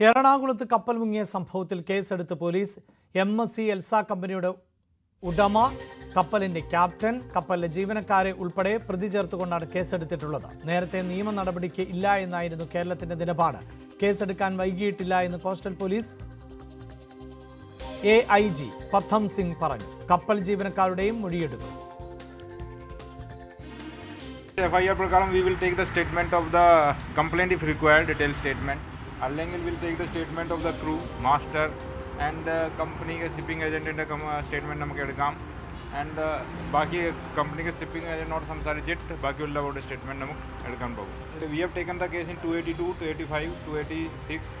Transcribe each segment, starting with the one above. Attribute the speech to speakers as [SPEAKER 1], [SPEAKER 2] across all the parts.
[SPEAKER 1] എറണാകുളത്ത് കപ്പൽ മുങ്ങിയ സംഭവത്തിൽ കേസെടുത്ത് police M S C Elsa കമ്പനിയുടെ ഉടമ കപ്പലിന്റെ ക്യാപ്റ്റൻ കപ്പലിലെ ജീവനക്കാരെ ഉൾപ്പെടെ പ്രതി ചേർത്തുകൊണ്ടാണ് കേസെടുത്തിട്ടുള്ളത്. നേരത്തെ നിയമ നടപടിക്ക് ഇല്ല എന്നായിരുന്നു കേരളത്തിന്റെ നിലപാട്. കേസെടുക്കാൻ വൈകിയിട്ടില്ല എന്ന് coastal police A I G Padam Singh പറഞ്ഞു. കപ്പൽ ജീവനക്കാരുടെയും മൊഴിയെടുക്കും.
[SPEAKER 2] എഫ്ഐആർ പ്രകാരം we will take the statement of the complaint if required, detailed statement. അല്ലെങ്കിൽ we'll take the statement of the crew, master and the company shipping agent ന്റെ statement നമുക്ക് എടുക്കാം and ബാക്കി കമ്പനിക്ക് ഷിപ്പിംഗ് ഏജന്റിനോട് സംസാരിച്ചിട്ട് ബാക്കിയുള്ളവരുടെ സ്റ്റേറ്റ്മെന്റ് നമുക്ക് എടുക്കാൻ പോകും we have taken the case in two eighty two two eighty five two eighty six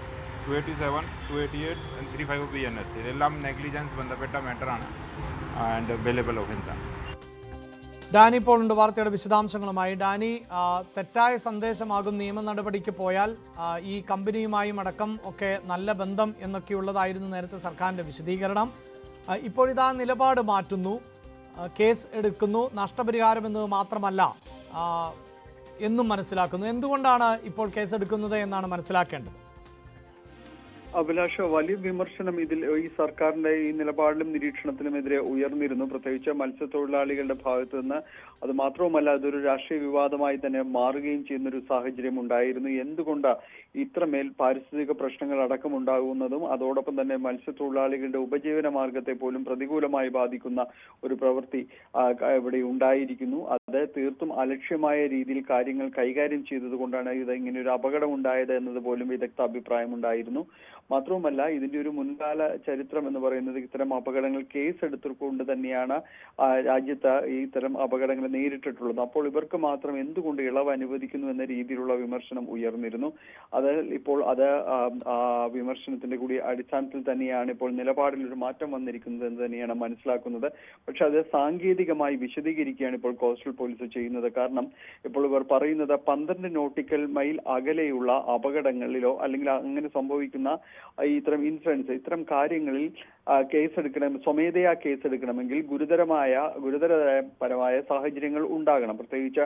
[SPEAKER 2] two eighty seven two eighty eight and three five B N S ഇതെല്ലാം നെഗ്ലിജൻസ് ബന്ധപ്പെട്ട മാറ്ററാണ് ആൻഡ് ബെലബിൾ ഒഫൻസാണ്
[SPEAKER 1] ഡാനി പോളുണ്ട് വാർത്തയുടെ വിശദാംശങ്ങളുമായി. Dani തെറ്റായ സന്ദേശമാകും നിയമ നടപടിക്ക് പോയാൽ ഈ കമ്പനിയുമായും അടക്കം ഒക്കെ നല്ല ബന്ധം എന്നൊക്കെയുള്ളതായിരുന്നു നേരത്തെ സർക്കാരിന്റെ വിശദീകരണം. ഇപ്പോഴിതാ നിലപാട് മാറ്റുന്നു കേസ് എടുക്കുന്നു നഷ്ടപരിഹാരം എന്നത് മാത്രമല്ല എന്നും മനസ്സിലാക്കുന്നു. എന്തുകൊണ്ടാണ് ഇപ്പോൾ കേസ് എടുക്കുന്നത് എന്നാണ് മനസ്സിലാക്കേണ്ടത്?
[SPEAKER 3] അഭിലാഷ വലിയ വിമർശനം ഇതിൽ ഈ സർക്കാരിന്റെ ഈ നിലപാടിലും നിരീക്ഷണത്തിനുമെതിരെ ഉയർന്നിരുന്നു. പ്രത്യേകിച്ച് മത്സ്യത്തൊഴിലാളികളുടെ ഭാഗത്തു നിന്ന് അത് മാത്രവുമല്ല അതൊരു രാഷ്ട്രീയ വിവാദമായി തന്നെ മാറുകയും ചെയ്യുന്ന ഒരു സാഹചര്യം ഉണ്ടായിരുന്നു. എന്തുകൊണ്ട് ഇത്രമേൽ പാരിസ്ഥിതിക പ്രശ്നങ്ങൾ അടക്കം ഉണ്ടാകുന്നതും അതോടൊപ്പം തന്നെ മത്സ്യത്തൊഴിലാളികളുടെ ഉപജീവന മാർഗത്തെ പോലും പ്രതികൂലമായി ബാധിക്കുന്ന ഒരു പ്രവൃത്തി ഇവിടെ ഉണ്ടായിരിക്കുന്നു. അത് തീർത്തും അലക്ഷ്യമായ രീതിയിൽ കാര്യങ്ങൾ കൈകാര്യം ചെയ്തത് കൊണ്ടാണ് ഇത് ഇങ്ങനെ ഒരു അപകടം ഉണ്ടായത് എന്നത് പോലും വിദഗ്ധ അഭിപ്രായം ഉണ്ടായിരുന്നു. മാത്രവുമല്ല ഇതിന്റെ ഒരു മുൻകാല ചരിത്രം എന്ന് പറയുന്നത് ഇത്തരം അപകടങ്ങൾ കേസ് എടുത്തുകൊണ്ട് തന്നെയാണ് രാജ്യത്ത് ഇത്തരം അപകടങ്ങൾ നേരിട്ടിട്ടുള്ളത്. അപ്പോൾ ഇവർക്ക് മാത്രം എന്തുകൊണ്ട് ഇളവ് അനുവദിക്കുന്നു എന്ന രീതിയിലുള്ള വിമർശനം ഉയർന്നിരുന്നു. അത് ഇപ്പോൾ അത് വിമർശനത്തിന്റെ കൂടി അടിസ്ഥാനത്തിൽ തന്നെയാണ് ഇപ്പോൾ നിലപാടിൽ ഒരു മാറ്റം വന്നിരിക്കുന്നത് എന്ന് തന്നെയാണ് മനസ്സിലാക്കുന്നത്. പക്ഷെ അത് സാങ്കേതികമായി വിശദീകരിക്കുകയാണ് ഇപ്പോൾ കോസ്റ്റൽ പോലീസ് ചെയ്യുന്നത്. കാരണം ഇപ്പോൾ ഇവർ പറയുന്നത് പന്ത്രണ്ട് നോട്ടിക്കൽ മൈൽ അകലെയുള്ള അപകടങ്ങളിലോ അല്ലെങ്കിൽ അങ്ങനെ സംഭവിക്കുന്ന ഇത്തരം ഇൻഫ്ലുവൻസ് ഇത്തരം കാര്യങ്ങളിൽ കേസെടുക്കണം സ്വമേധയാ കേസെടുക്കണമെങ്കിൽ ഗുരുതരമായ ഗുരുതരപരമായ സാഹചര്യങ്ങൾ ഉണ്ടാകണം. പ്രത്യേകിച്ച്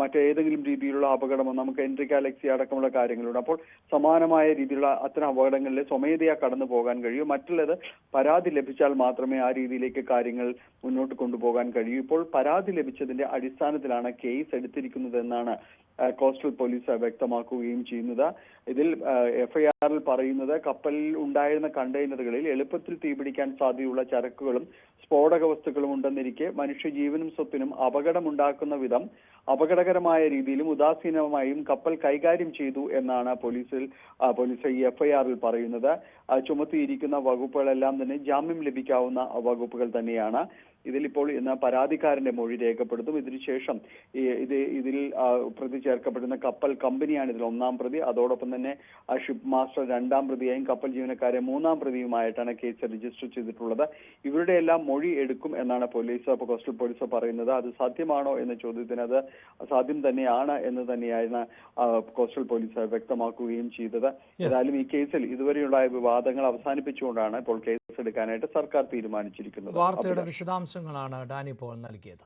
[SPEAKER 3] മറ്റേതെങ്കിലും രീതിയിലുള്ള അപകടമോ നമുക്ക് എൻട്രി ഗാലക്സി അടക്കമുള്ള കാര്യങ്ങളുണ്ട്. അപ്പോൾ സമാനമായ രീതിയിലുള്ള അത്തരം അപകടങ്ങളിൽ സ്വമേധയാ കടന്നു പോകാൻ കഴിയൂ. മറ്റുള്ളത് പരാതി ലഭിച്ചാൽ മാത്രമേ ആ രീതിയിലേക്ക് കാര്യങ്ങൾ മുന്നോട്ട് കൊണ്ടുപോകാൻ കഴിയൂ. ഇപ്പോൾ പരാതി ലഭിച്ചതിന്റെ അടിസ്ഥാനത്തിലാണ് കേസ് എടുത്തിരിക്കുന്നത് എന്നാണ് കോസ്റ്റൽ പോലീസ് വ്യക്തമാക്കുകയും ചെയ്യുന്നത്. ഇതിൽ എഫ്ഐആറിൽ പറയുന്നത് കപ്പലിൽ ഉണ്ടായിരുന്ന കണ്ടെയ്നറുകളിൽ എളുപ്പത്തിൽ തീപിടിക്കാൻ സാധ്യതയുള്ള ചരക്കുകളും സ്ഫോടക വസ്തുക്കളും ഉണ്ടെന്നിരിക്കെ മനുഷ്യജീവനും സ്വത്തിനും അപകടമുണ്ടാക്കുന്ന വിധം അപകടകരമായ രീതിയിലും ഉദാസീനമായും കപ്പൽ കൈകാര്യം ചെയ്തു എന്നാണ് പോലീസിൽ പോലീസ് ഈ എഫ്ഐആറിൽ പറയുന്നത്. ചുമത്തിയിരിക്കുന്ന വകുപ്പുകളെല്ലാം തന്നെ ജാമ്യം ലഭിക്കാവുന്ന വകുപ്പുകൾ തന്നെയാണ്. ഇതിലിപ്പോൾ ഇന്ന് പരാതിക്കാരന്റെ മൊഴി രേഖപ്പെടുത്തും. ഇതിനുശേഷം ഇത് ഇതിൽ പ്രതി ചേർക്കപ്പെടുന്ന കപ്പൽ കമ്പനിയാണ് ഇതിൽ ഒന്നാം പ്രതി. അതോടൊപ്പം തന്നെ ഷിപ്പ് മാസ്റ്റർ രണ്ടാം പ്രതിയായും കപ്പൽ ജീവനക്കാരെ മൂന്നാം പ്രതിയുമായിട്ടാണ് കേസ് രജിസ്റ്റർ ചെയ്തിട്ടുള്ളത്. ഇവരുടെ എല്ലാം മൊഴി എടുക്കും എന്നാണ് പോലീസ് കോസ്റ്റൽ പോലീസ് പറയുന്നത്. അത് സാധ്യമാണോ എന്ന ചോദ്യത്തിന് അത് സാധ്യം തന്നെയാണ് എന്ന് തന്നെയാണ് കോസ്റ്റൽ പോലീസ് വ്യക്തമാക്കുകയും ചെയ്തത്. ഏതായാലും ഈ കേസിൽ ഇതുവരെയുള്ള വിവാദങ്ങൾ അവസാനിപ്പിച്ചുകൊണ്ടാണ് ഇപ്പോൾ കേസ് എടുക്കാനായിട്ട് സർക്കാർ തീരുമാനിച്ചിരിക്കുന്നത്.
[SPEAKER 1] വാർത്തയുടെ വിശദാംശങ്ങളാണ് ഡാനി പോൾ നൽകിയത്.